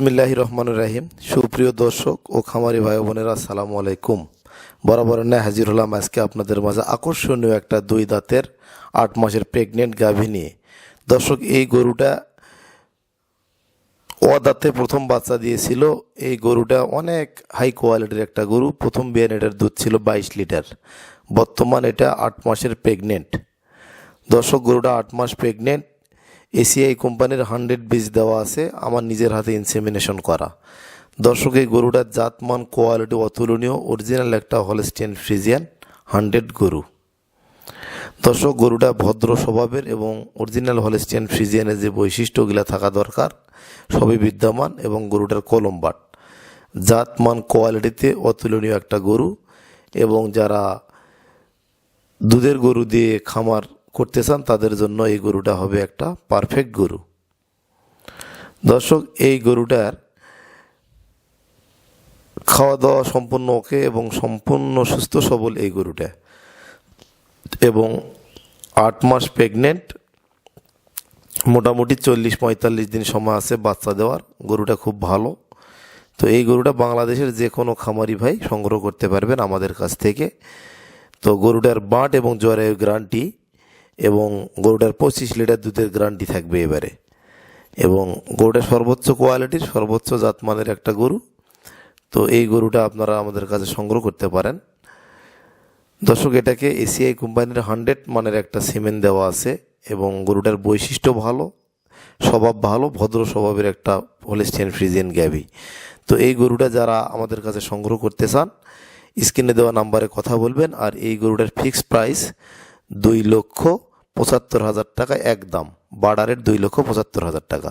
বিসমিল্লাহ রহমান রাহিম। সুপ্রিয় দর্শক ও খামারি ভাই বোনেরা, আসসালামু আলাইকুম। বরাবর ন্যায় হাজির হলাম আজকে আপনাদের মাঝে আকর্ষণীয় একটা দুই দাঁতের, আট মাসের প্রেগনেন্ট গাভী নিয়ে। দর্শক, এই গরুটা ও দাঁতে প্রথম বাচ্চা দিয়েছিল। এই গরুটা অনেক হাই কোয়ালিটির একটা গরু। প্রথম বিয়ান এটার দুধ ছিল বাইশ লিটার। বর্তমান এটা আট মাসের প্রেগনেন্ট দর্শক, গরুটা আট মাস প্রেগনেন্ট এসিআই কোম্পানির হান্ড্রেড বীজ দেওয়া আছে, আমার নিজের হাতে ইনসেমিনেশন করা। দর্শক, এই গরুটার জাতমান কোয়ালিটি অতুলনীয় অরিজিনাল একটা হলস্টেন ফ্রিজিয়ান হান্ড্রেড গরু। দর্শক, গরুটা ভদ্র স্বভাবের এবং অরিজিনাল হলস্টেন ফ্রিজিয়ানের যে বৈশিষ্ট্যগুলো থাকা দরকার, সবই বিদ্যমান এবং গরুটার কলম্বাট জাতমান কোয়ালিটিতে অতুলনীয় একটা গরু এবং যারা দুধের গরু দিয়ে খামার করতে চান, তাদের জন্য এই গরুটা হবে একটা পারফেক্ট গরু। দর্শক, এই গরুটার খাওয়া দাওয়া সম্পূর্ণ ওকে এবং সম্পূর্ণ সুস্থ, সবল এই গরুটা। এবং আট মাস প্রেগনেন্ট মোটামুটি চল্লিশ পঁয়তাল্লিশ দিন সময় আছে বাচ্চা দেওয়ার। গরুটা খুব ভালো। তো এই গরুটা বাংলাদেশের যে কোনো খামারি ভাই সংগ্রহ করতে পারবেন আমাদের কাছ থেকে। তো গরুটার বাঁট এবং জ্বরের গ্যারান্টি এবং গরুটার পঁচিশ লিটার দুধের গ্যারান্টি থাকবে এবারে। এবং গরুটা সর্বোচ্চ কোয়ালিটির সর্বোচ্চ জাতমানের একটা গরু। তো এই গরুটা আপনারা আমাদের কাছে সংগ্রহ করতে পারেন। দর্শক, এটাকে এসিআই কোম্পানির হান্ড্রেড মানের একটা সিমেন্ট দেওয়া আছে এবং গরুটার বৈশিষ্ট্য ভালো, স্বভাব ভালো, ভদ্র স্বভাবের একটা হোলিস্টিয়ান ফ্রিজিয়ান গ্যাভি তো এই গরুটা যারা আমাদের কাছে সংগ্রহ করতে চান, স্ক্রিনে দেওয়া নাম্বারে কথা বলবেন আর এই গরুটার ফিক্সড প্রাইস দুই লক্ষ পঁচাত্তর হাজার টাকা এক দাম বাডারের দুই লক্ষ পঁচাত্তর হাজার টাকা।